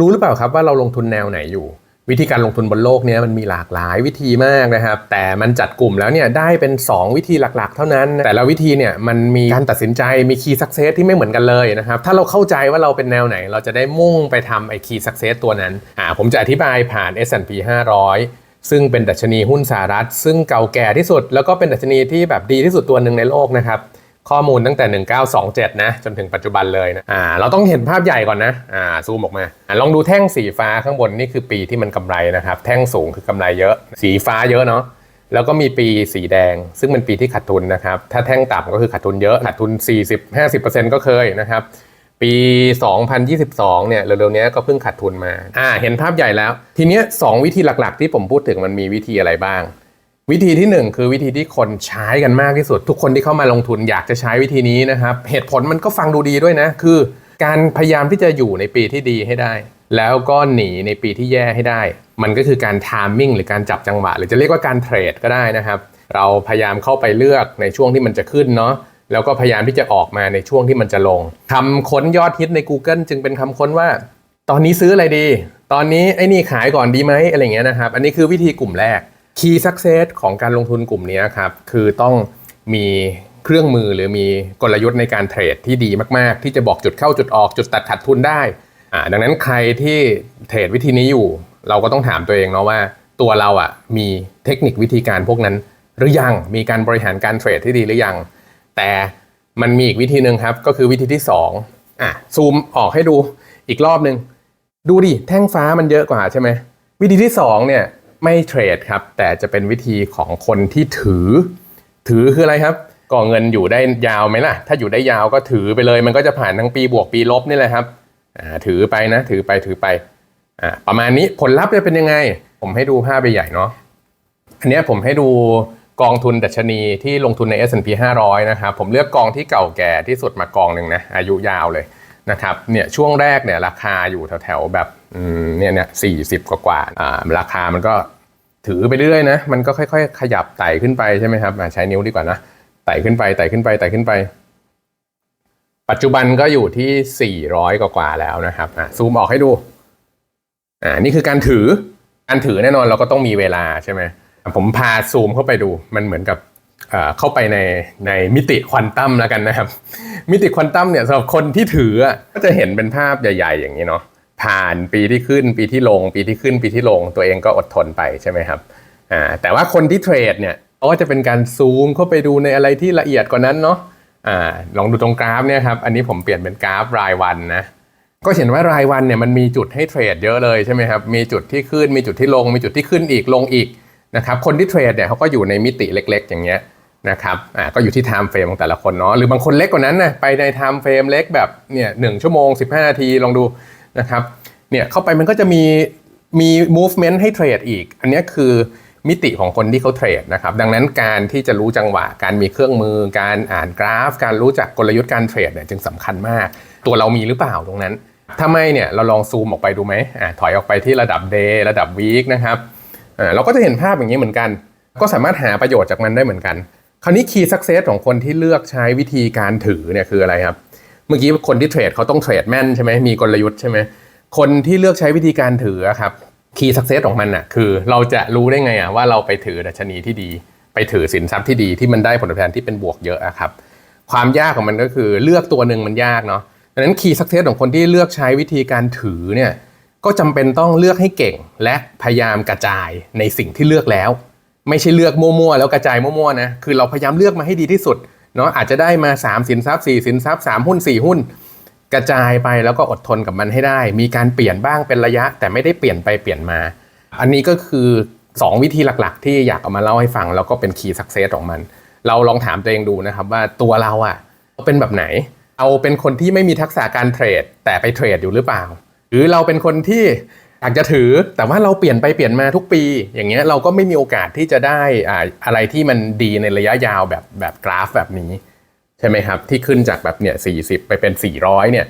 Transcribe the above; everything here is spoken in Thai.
รู้หรือเปล่าครับว่าเราลงทุนแนวไหนอยู่ วิธีการลงทุนบนโลกนี้มันมีหลากหลายวิธีมากนะครับ แต่มันจัดกลุ่มแล้วเนี่ยได้เป็น 2 วิธีหลักๆ เท่านั้น แต่ละวิธีเนี่ยมันมีการตัดสินใจมีคีย์สักเซสที่ไม่เหมือนกันเลยนะครับ ถ้าเราเข้าใจว่าเราเป็นแนวไหน เราจะได้มุ่งไปทำไอ้คีย์สักเซสตัวนั้นอ่าผมจะอธิบายผ่าน S&P 500ซึ่งเป็นดัชนีหุ้นสหรัฐ ซึ่งเก่าแก่ที่สุด แล้วก็เป็นดัชนีที่แบบดีที่สุดตัวหนึ่งในโลกนะครับ ข้อมูลตั้งแต่ 1927 นะ จนถึงปัจจุบันเลยนะอ่าเราต้องเห็นภาพใหญ่ก่อนนะอ่าซูมออกมาอ่าลองดูแท่งสีฟ้าข้างบนนี่คือปีที่มันกำไรนะครับ แท่งสูงคือกำไรเยอะ สีฟ้าเยอะเนาะแล้วก็มีปีสีแดง ซึ่งเป็นปีที่ขาดทุนนะครับ ถ้าแท่งต่ำก็คือขาดทุนเยอะขาดทุน 40-50%ก็เคยนะครับ ปี 2022 เนี่ยเร็วๆเนี้ยก็เพิ่งขาดทุนมาอ่าเห็นภาพใหญ่แล้ว ทีเนี้ยสองวิธีหลักๆ ที่ผมพูดถึงมันมีวิธีอะไรบ้าง วิธีที่หนึ่งคือวิธีที่คนใช้กันมากที่สุด ทุกคนที่เข้ามาลงทุนอยากจะใช้วิธีนี้นะครับ เหตุผลมันก็ฟังดูดีด้วยนะ คือ การพยายามที่จะอยู่ในปีที่ดีให้ได้ แล้วก็หนีในปีที่แย่ให้ได้ มันก็คือการทามมิ่งหรือการจับจังหวะ หรือจะเรียกว่าการเทรดก็ได้นะครับ เราพยายามเข้าไปเลือกในช่วงที่มันจะขึ้นเนาะแล้วก็พยายามที่จะออกมาในช่วงที่มันจะลงคำค้นยอดฮิตใน Google จึงเป็นคำค้นว่า ตอนนี้ซื้ออะไรดี ตอนนี้ไอ้นี่ขายก่อนดีไหมอะไรเงี้ยนะครับ อันนี้คือวิธีกลุ่มแรก Key Success ของการลงทุนกลุ่มนี้ครับคือต้องมีเครื่องมือหรือมีกลยุทธ์ในการเทรดที่ดีมาก ๆ ที่จะบอกจุดเข้าจุดออกจุดตัดขาดทุนได้ดังนั้นใครที่เทรดวิธีนี้อยู่ เราก็ต้องถามตัวเองเนาะว่า ตัวเราอะมีเทคนิควิธีการพวกนั้น หรือยังมีการบริหารการเทรดที่ดีหรือยัง แต่มันมีอีกวิธีหนึ่งครับ ก็คือวิธีที่ 2อะซูมออกให้ดูอีกรอบหนึ่งดูดิแท่งฟ้ามันเยอะกว่าใช่ไหมวิธีที่2เนี่ย ไม่เทรดครับ แต่จะเป็นวิธีของคนที่ถือ ถือคืออะไรครับก่อเงินอยู่ได้ยาวไหมล่ะ ถ้าอยู่ได้ยาวก็ถือไปเลย มันก็จะผ่านทั้งปีบวกปีลบนี่แหละครับถือไปนะ ถือไปถือไปอประมาณนี้ผลลัพธ์จะเป็นยังไง ผมให้ดูภาพใหญ่ๆเนาะอันนี้ผมให้ดูกองทุนดัชนีที่ลงทุนใน S&P 500 นะครับ ผมเลือกกองที่เก่าแก่ที่สุดมากองหนึ่งนะ อายุยาวเลยนะครับ เนี่ยช่วงแรกเนี่ยราคาอยู่แถวๆแบบเนี่ยเนี่ยสี่สิบกว่าๆอ่าราคามันก็ ถือไปเรื่อยนะ มันก็ค่อย ๆ ขยับไต่ขึ้นไปใช่ไหมครับอ่าใช้นิ้วดีกว่านะไต่ขึ้นไปไต่ขึ้นไปไต่ขึ้นไป ปัจจุบันก็อยู่ที่ 400 กว่าๆแล้วนะครับอะซูมออกให้ดูอ่านี่คือการถือการถือแน่นอนเราก็ต้องมีเวลาใช่ไหมผมพาซูมเข้าไปดูมันเหมือนกับเอ่อเข้าไปในในมิติควอนตัมแล้วกันนะครับ มิติควอนตัมเนี่ยสำหรับคนที่ถือก็จะเห็นเป็นภาพใหญ่ ๆ อย่างนี้เนาะ ผ่านปีที่ขึ้นปีที่ลง ปีที่ขึ้นปีที่ลง ตัวเองก็อดทนไปใช่ไหมครับอ่าแต่ว่าคนที่เทรดเนี่ยเขาก็จะเป็นการซูมเข้าไปดูในอะไรที่ละเอียดกว่านั้นเนาะอ่าลองดูตรงกราฟเนี่ยครับอันนี้ผมเปลี่ยนเป็นกราฟรายวันนะก็เห็นว่ารายวันเนี่ยมันมีจุดให้เทรดเยอะเลยใช่ไหมครับมีจุดที่ขึ้นมีจุดที่ลง มีจุดที่ขึ้นอีกลงอีกนะครับคนที่เทรดเนี่ยเขาก็อยู่ในมิติเล็ก ๆ อย่างเงี้ยนะครับอ่าก็อยู่ที่ไทม์เฟรมของแต่ละคนเนาะหรือบางคนเล็กกว่านั้นนะไปในไทม์เฟรมเล็กแบบเนี่ยหนึ่งชั่วโมง 15 นาทีลองดู นะครับเนี่ยเข้าไปมันก็จะมีมี movement ให้เทรดอีก อันนี้คือมิติของคนที่เขาเทรดนะครับ ดังนั้นการที่จะรู้จังหวะ การมีเครื่องมือ การอ่านกราฟ การรู้จักกลยุทธ์การเทรดเนี่ยจึงสำคัญมาก ตัวเรามีหรือเปล่าตรงนั้น ถ้าไม่เนี่ยเราลองซูมออกไปดูไหมอถอยออกไปที่ระดับ day ระดับ week นะครับเราก็จะเห็นภาพอย่างนี้เหมือนกัน ก็สามารถหาประโยชน์จากมันได้เหมือนกัน คราวนี้ key success ของคนที่เลือกใช้วิธีการถือเนี่ยคืออะไรครับ เมื่อกี้คนที่เทรดเขาต้องเทรดแม่นใช่ไหมมีกลยุทธ์ใช่ไหมคนที่เลือกใช้วิธีการถือครับ key success ของมันอะคือเราจะรู้ได้ไงอะว่าเราไปถือดัชนีที่ดี ไปถือสินทรัพย์ที่ดีที่มันได้ผลตอบแทนที่เป็นบวกเยอะอะครับความยากของมันก็คือเลือกตัวหนึ่งมันยากเนาะดังนั้น key success ของคนที่เลือกใช้วิธีการถือเนี่ยก็จำเป็นต้องเลือกให้เก่งและพยายามกระจายในสิ่งที่เลือกแล้ว ไม่ใช่เลือกมั่วๆแล้วกระจายมั่วๆนะคือเราพยายามเลือกมาให้ดีที่สุด เนาะอาจจะได้มา 3 สินทรัพย์ 4 สินทรัพย์ 3 หุ้น 4 หุ้น กระจายไปแล้วก็อดทนกับมันให้ได้ มีการเปลี่ยนบ้างเป็นระยะ แต่ไม่ได้เปลี่ยนไปเปลี่ยนมา อันนี้ก็คือ 2 วิธีหลักๆ ที่อยากเอามาเล่าให้ฟัง แล้วก็เป็น key success ของมัน เราลองถามตัวเองดูนะครับว่าตัวเราอะเป็นแบบไหน เอาเป็นคนที่ไม่มีทักษะการเทรด แต่ไปเทรดอยู่หรือเปล่า หรือเราเป็นคนที่ากจะถือแต่ว่าเราเปลี่ยนไปเปลี่ยนมาทุกปี อย่างเงี้ยเราก็ไม่มีโอกาสที่จะได้อ่าอะไรที่มันดีในระยะยาวแบบแบบกราฟแบบนี้ ใช่ไหมครับ ที่ขึ้นจากแบบเนี่ย40ไปเป็น400เนี่ย